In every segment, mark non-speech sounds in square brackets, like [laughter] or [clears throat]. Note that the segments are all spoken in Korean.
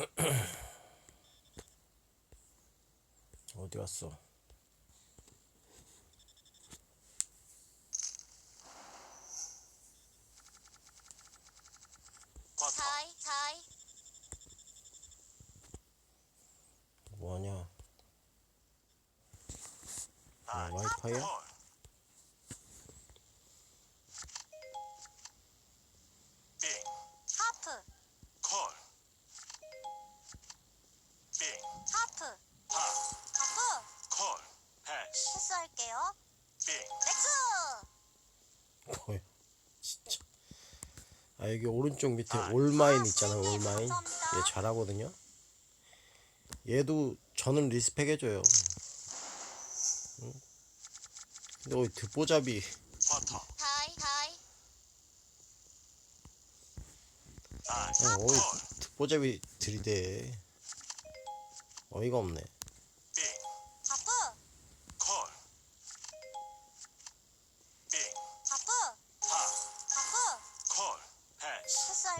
[clears throat] 어디 갔어? 쿼터 다이 다이 뭐하냐? 아, 다이 와이파이야? 패스, 패스할게요 빙, 넥스 뭐야? 진짜. 아 여기 오른쪽 밑에 아, 올마인 아, 있잖아. 선생님, 올마인. 감사합니다. 얘 잘하거든요. 얘도 저는 리스펙 해줘요. 응? 근데 어이 듣보잡이 다이 어, 어이 콜, 듣보잡이 들이대. 어이가 없네.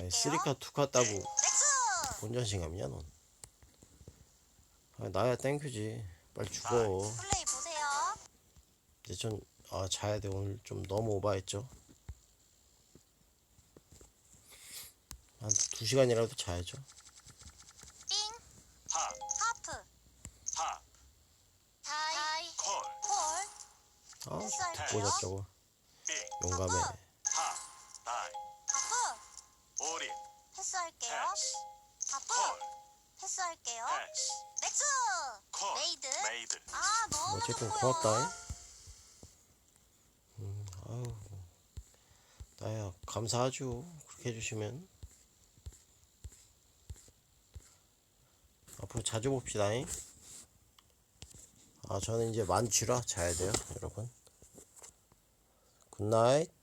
쓰리카 투카 따고 넥스 뭔 자신 감이냐 넌? 아, 나야 땡큐지. 빨리 죽어. 플레이 보세요 이제 전 아, 자야 돼. 오늘 좀 너무 오바했죠. 한두 시간이라도 자야죠. 띵 하, 하프 하, 다이 콜, 콜 아, 저거. 빙, 용감해. 올인, 패스할게요. 패스, 콜, 패스할게요. 패스, 넥스. 콜, 메이드. 메이드, 아 너무 어쨌든 좋고요. 고맙다. 음, 아유, 나야 감사하죠. 그렇게 해주시면. 앞으로 자주 봅시다. 아, 저는 이제 만취라 자야 돼요, 여러분. 굿나잇.